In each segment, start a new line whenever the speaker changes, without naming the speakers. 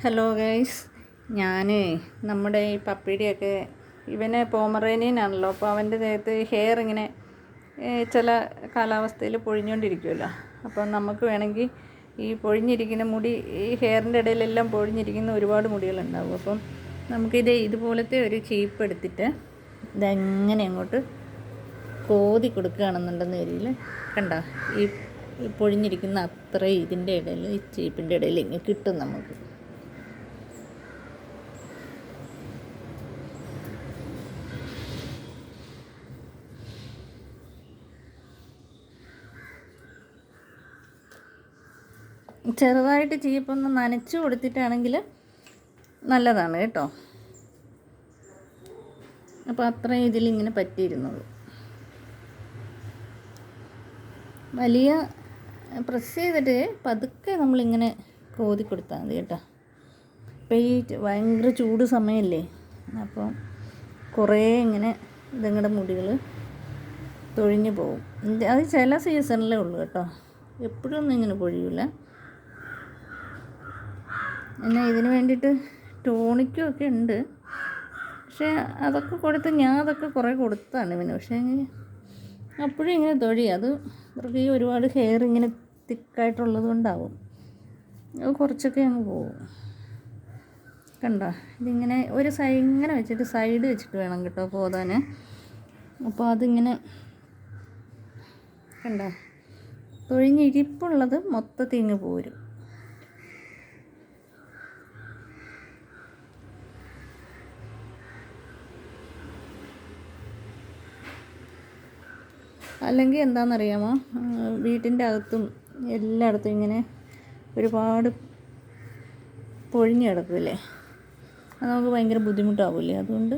Hello guys ഞാൻ നമ്മുടെ ഈ പപ്പിയുടെയൊക്കെ ഇവന് പോമറേനിയനാണല്ലോ. അപ്പോൾ അവന്റെ ദേഹത്ത് ഹെയർ ഇങ്ങനെ ചില കാലാവസ്ഥയിൽ പൊഴിഞ്ഞുകൊണ്ടിരിക്കുമല്ലോ അപ്പോൾ നമുക്ക് വേണമെങ്കിൽ ഈ പൊഴിഞ്ഞിരിക്കുന്ന മുടി ഈ ഹെയറിന്റെ ഇടയിലെല്ലാം പൊഴിഞ്ഞിരിക്കുന്ന ഒരുപാട് മുടികളുണ്ടാവും. അപ്പം നമുക്കിത് ഇതുപോലത്തെ ഒരു ചീപ്പ് എടുത്തിട്ട് ഇതെങ്ങനെ അങ്ങോട്ട് കോതി കൊടുക്കുകയാണെന്നുണ്ടെന്ന് വരിയിൽ കണ്ട? ഈ പൊഴിഞ്ഞിരിക്കുന്ന അത്രയും ഇതിന്റെ ഇടയിൽ ഈ ചീപ്പിന്റെ ഇടയിൽ ഇങ്ങനെ കിട്ടും നമുക്ക്. ചെറുതായിട്ട് ചീപ്പൊന്ന് നനച്ച് കൊടുത്തിട്ടാണെങ്കിൽ നല്ലതാണ് കേട്ടോ. അപ്പോൾ അത്രയും ഇതിലിങ്ങനെ പറ്റിയിരുന്നുള്ളൂ. വലിയ പ്രസ് ചെയ്തിട്ട് പതുക്കെ നമ്മളിങ്ങനെ കോതി കൊടുത്താൽ മതി കേട്ടോ. ഇപ്പം ഈ ഭയങ്കര ചൂട് സമയമല്ലേ അപ്പം കുറേ ഇങ്ങനെ ഇതങ്ങളുടെ മുടികൾ തൊഴിഞ്ഞു പോകും. അത് ചില സീസണിലേ ഉള്ളൂ കേട്ടോ. എപ്പോഴും ഒന്നും ഇങ്ങനെ പൊഴിയില്ല പിന്നെ ഇതിന് വേണ്ടിയിട്ട് ടോണിക്കും ഒക്കെ ഉണ്ട്. പക്ഷേ അതൊക്കെ കൊടുത്ത് ഞാൻ അതൊക്കെ കുറേ കൊടുത്താണ് ഇവന് പക്ഷേ അപ്പോഴും ഇങ്ങനെ തൊഴി. അത് ഇവർക്ക് ഈ ഒരുപാട് ഹെയർ ഇങ്ങനെ തിക്കായിട്ടുള്ളത് കൊണ്ടാവും. അത് കുറച്ചൊക്കെ അങ്ങ് പോകും കണ്ടോ? ഇതിങ്ങനെ ഒരു സൈഡ് ഇങ്ങനെ വെച്ചിട്ട് സൈഡ് വെച്ചിട്ട് വേണം കേട്ടോ പോതാൻ അപ്പോൾ അതിങ്ങനെ കണ്ടോ? തൊഴിഞ്ഞിരിപ്പുള്ളത് മൊത്തത്തിൽ ഇങ്ങ് പോരും. അല്ലെങ്കിൽ എന്താണെന്നറിയാമോ? വീട്ടിന്റെ അകത്തും എല്ലായിടത്തും ഇങ്ങനെ ഒരുപാട് പൊഴിഞ്ഞ് കിടക്കില്ലേ? അത് നമുക്ക് ഭയങ്കര ബുദ്ധിമുട്ടാവില്ലേ? അതുകൊണ്ട്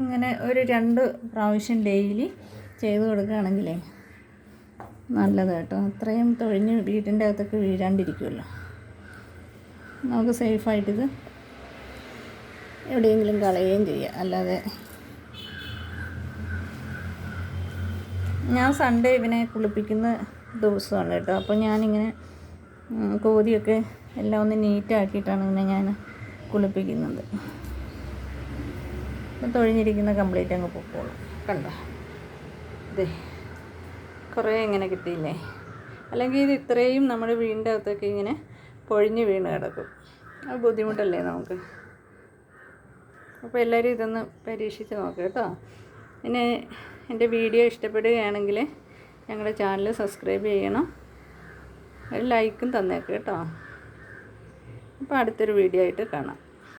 ഇങ്ങനെ ഒരു രണ്ട് പ്രാവശ്യം ഡെയിലി ചെയ്ത് കൊടുക്കുകയാണെങ്കിലേ നല്ലത് കേട്ടോ. അത്രയും തൊഴിഞ്ഞ് വീട്ടിന്റെ അകത്തൊക്കെ വീഴാണ്ടിരിക്കുമല്ലോ നമുക്ക് സേഫായിട്ടിത് എവിടെയെങ്കിലും കളയുകയും ചെയ്യാം. അല്ലാതെ ഞാൻ സൺഡേ ഇവനെ കുളിപ്പിക്കുന്ന ദിവസമാണ് കേട്ടോ. അപ്പോൾ ഞാനിങ്ങനെ കോതിയൊക്കെ എല്ലാം ഒന്ന് നീറ്റാക്കിയിട്ടാണ് ഇവനെ ഞാൻ കുളിപ്പിക്കുന്നത്. തൊഴിഞ്ഞിരിക്കുന്ന കംപ്ലീറ്റ് അങ്ങ് പൊക്കോളും. കണ്ടോ? ഇതേ കുറേ ഇങ്ങനെ കിട്ടിയില്ലേ? അല്ലെങ്കിൽ ഇത് ഇത്രയും നമ്മൾ വീടിന്റെ അകത്തൊക്കെ ഇങ്ങനെ പൊഴിഞ്ഞ് വീണ് കിടക്കും. അത് ബുദ്ധിമുട്ടല്ലേ നമുക്ക്? അപ്പോൾ എല്ലാവരും ഇതൊന്ന് പരീക്ഷിച്ച് നോക്കുക കേട്ടോ. പിന്നെ എന്റെ വീഡിയോ ഇഷ്ടപ്പെടുകയാണെങ്കിൽ ഞങ്ങളുടെ ചാനൽ സബ്സ്ക്രൈബ് ചെയ്യണം. ഒരു ലൈക്കും തന്നേക്ക് കേട്ടോ. അപ്പോൾ അടുത്തൊരു വീഡിയോ ആയിട്ട് കാണാം.